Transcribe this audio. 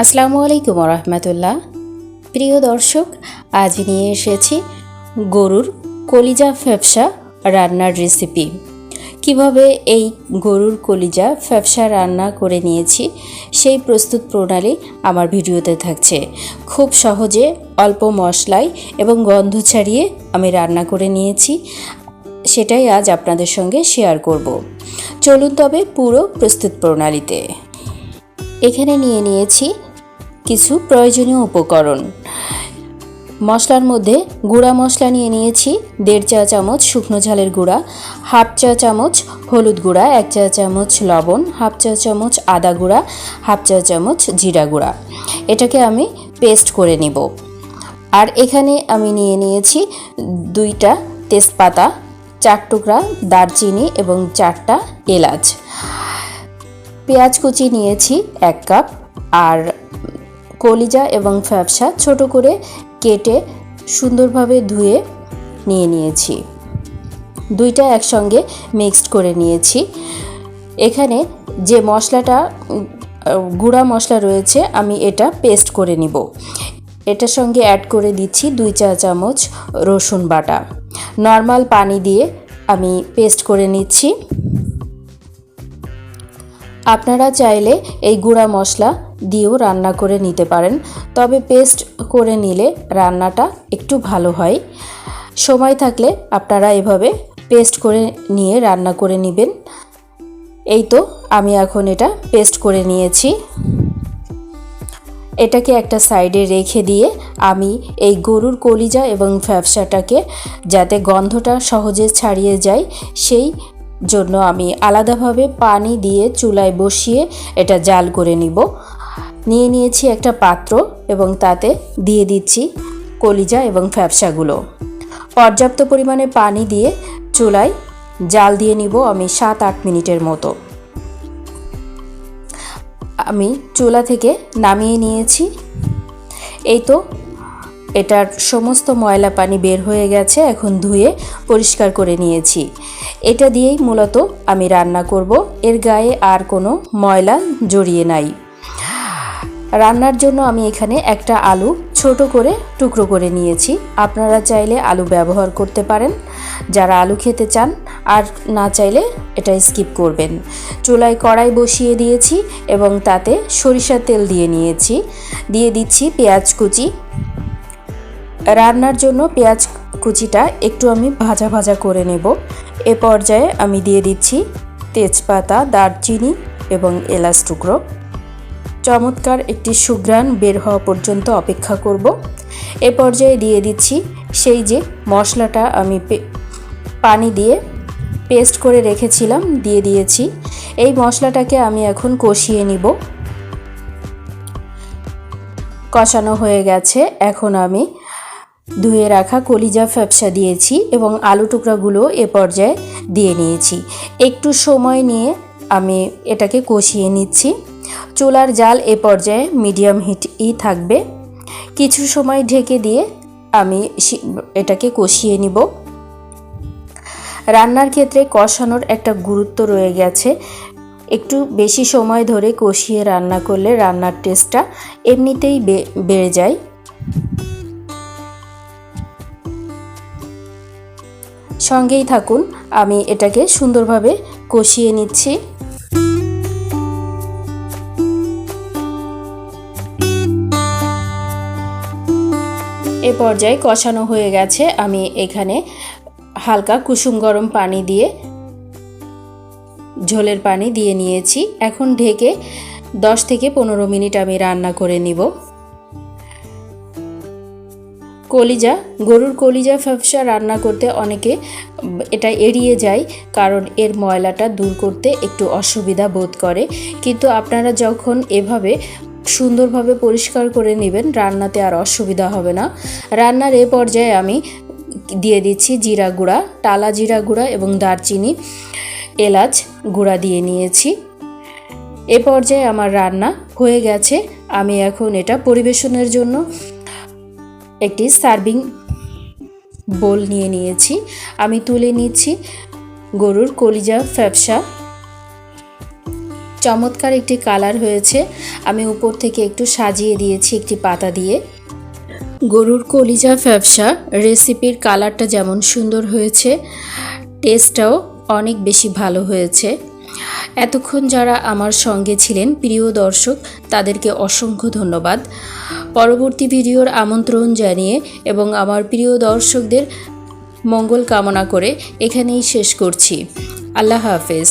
আসসালামু আলাইকুম রহমতুল্লাহ প্রিয় দর্শক, আজ নিয়ে এসেছি গরুর কলিজা ফ্যাপসা রান্নার রেসিপি। কীভাবে এই গরুর কলিজা ফ্যাপসা রান্না করে নিয়েছি, সেই প্রস্তুত প্রণালী আমার ভিডিওতে থাকছে। খুব সহজে অল্প মশলায় এবং গন্ধ ছাড়িয়ে আমি রান্না করে নিয়েছি। সেটাই আজ আপনাদের সঙ্গে শেয়ার করব। চলুন তবে পুরো প্রস্তুত প্রণালীতে। এখানে নিয়ে নিয়েছি কিছু প্রয়োজনীয় উপকরণ। মশলার মধ্যে গুঁড়া মশলা নিয়ে নিয়েছি, দেড় চা চামচ শুকনো ঝালের গুঁড়া, হাফ চা চামচ হলুদ গুঁড়া, এক চা চামচ লবণ, হাফ চা চামচ আদা গুঁড়া, হাফ চা চামচ জিরা গুঁড়া। এটাকে আমি পেস্ট করে নিব। আর এখানে আমি নিয়ে নিয়েছি দুইটা তেজপাতা, চার টুকরা দারচিনি এবং চারটা এলাচ। পেঁয়াজ কুচি নিয়েছি এক কাপ আর কলিজা এবং ফ্যাপসা ছোট করে কেটে সুন্দরভাবে ধুয়ে নিয়ে নিয়েছি। দুইটা একসঙ্গে মিক্সড করে নিয়েছি। এখানে যে মশলাটা, গুঁড়া মশলা রয়েছে, আমি এটা পেস্ট করে নিব। এটার সঙ্গে অ্যাড করে দিচ্ছি দুই চা চামচ রসুন বাটা। নর্মাল পানি দিয়ে আমি পেস্ট করে নিচ্ছি। আপনারা চাইলে এই গুঁড়া মশলা দিয়েও রান্না করে নিতে পারেন। তবে পেস্ট করে নিলে রান্নাটা একটু ভালো হয়। সময় থাকলে আপনারা এভাবে পেস্ট করে নিয়ে রান্না করে নেবেন। এই তো আমি এখন এটা পেস্ট করে নিয়েছি। এটাকে একটা সাইডে রেখে দিয়ে আমি এই গরুর কলিজা এবং ফ্যাপসাটাকে যাতে গন্ধটা সহজে ছাড়িয়ে যায়, সেই জন্য আমি আলাদাভাবে পানি দিয়ে চুলায় বসিয়ে এটা জাল করে নিব। নিয়ে নিয়েছি একটা পাত্র এবং তাতে দিয়ে দিচ্ছি কলিজা এবং ফ্যাপসাগুলো। পর্যাপ্ত পরিমাণে পানি দিয়ে চুলায় জাল দিয়ে নিব আমি সাত আট মিনিটের মতো। আমি চুলা থেকে নামিয়ে নিয়েছি। এই তো এটার সমস্ত ময়লা পানি বের হয়ে গেছে, এখন ধুয়ে পরিষ্কার করে নিয়েছি। এটা দিয়েই মূলত আমি রান্না করব। এর গায়ে আর কোনো ময়লা জড়িয়ে নাই। রান্নার জন্য আমি এখানে একটা আলু ছোট করে টুকরো করে নিয়েছি। আপনারা চাইলে আলু ব্যবহার করতে পারেন। যারা আলু খেতে চান আর না চাইলে এটা স্কিপ করবেন। চুলায় কড়াই বসিয়ে দিয়েছি এবং তাতে সরিষার তেল দিয়ে নিয়েছি। দিয়ে দিচ্ছি পেঁয়াজ কুচি। রান্নার জন্য পেঁয়াজ কুচিটা একটু আমি ভাজা ভাজা করে নেব। এ পর্যায়ে আমি দিয়ে দিচ্ছি তেজপাতা, দারচিনি এবং এলাচ টুকরো। চমৎকার একটি সুঘ্রাণ বের হওয়া পর্যন্ত অপেক্ষা করব। এ পর্যায়ে দিয়ে দিচ্ছি সেই যে মশলাটা আমি পানি দিয়ে পেস্ট করে রেখেছিলাম, দিয়ে দিয়েছি। এই মশলাটাকে আমি এখন কষিয়ে নিব। কষানো হয়ে গেছে। এখন আমি ধুয়ে রাখা কলিজা ফ্যাপসা দিয়েছি এবং আলু টুকরাগুলো এ পর্যায়ে দিয়ে নিয়েছি। একটু সময় নিয়ে আমি এটাকে কষিয়ে নিচ্ছি। চুলার জাল এ পর্যায়ে মিডিয়াম হিটই থাকবে। কিছু সময় ঢেকে দিয়ে আমি এটাকে কষিয়ে নিব। রান্নার ক্ষেত্রে কষানোর একটা গুরুত্ব রয়ে গেছে। একটু বেশি সময় ধরে কষিয়ে রান্না করলে রান্নার টেস্টটা এমনিতেই বেড়ে যায়। সঙ্গেই থাকুন, আমি এটাকে সুন্দরভাবে কষিয়ে নিচ্ছি। এ পর্যায়ে কষানো হয়ে গেছে, আমি এখানে হালকা কুসুম গরম পানি দিয়ে ঝোলের পানি দিয়ে নিয়েছি। এখন ঢেকে দশ থেকে পনেরো মিনিট আমি রান্না করে নিব। কলিজা, গরুর কলিজা ফ্যাপসা রান্না করতে অনেকে এটা এড়িয়ে যায় কারণ এর ময়লাটা দূর করতে একটু অসুবিধা বোধ করে। কিন্তু আপনারা যখন এভাবে সুন্দরভাবে পরিষ্কার করে নেবেন, রান্নাতে আর অসুবিধা হবে না। রান্নার এ পর্যায়ে আমি দিয়ে দিচ্ছি জিরা গুঁড়া, টালা জিরা গুঁড়া এবং দারচিনি, এলাচ গুঁড়া দিয়ে নিয়েছি। এ পর্যায়ে আমার রান্না হয়ে গেছে। আমি এখন এটা পরিবেশনের জন্য একটি সার্ভিং বোল নিয়ে নিয়েছি। আমি তুলে নিচ্ছি গরুর কলিজা ফ্যাপসা। চমৎকার একটি কালার হয়েছে। আমি উপর থেকে একটু সাজিয়ে দিয়েছি একটি পাতা দিয়ে। গরুর কলিজা ফ্যাবসা রেসিপির কালারটা যেমন সুন্দর হয়েছে, টেস্টটাও অনেক বেশি ভালো হয়েছে। এতক্ষণ যারা আমার সঙ্গে ছিলেন প্রিয় দর্শক, তাদেরকে অসংখ্য ধন্যবাদ। পরবর্তী ভিডিওর আমন্ত্রণ জানিয়ে এবং আমার প্রিয় দর্শকদের মঙ্গল কামনা করে এখানেই শেষ করছি। আল্লাহ হাফেজ।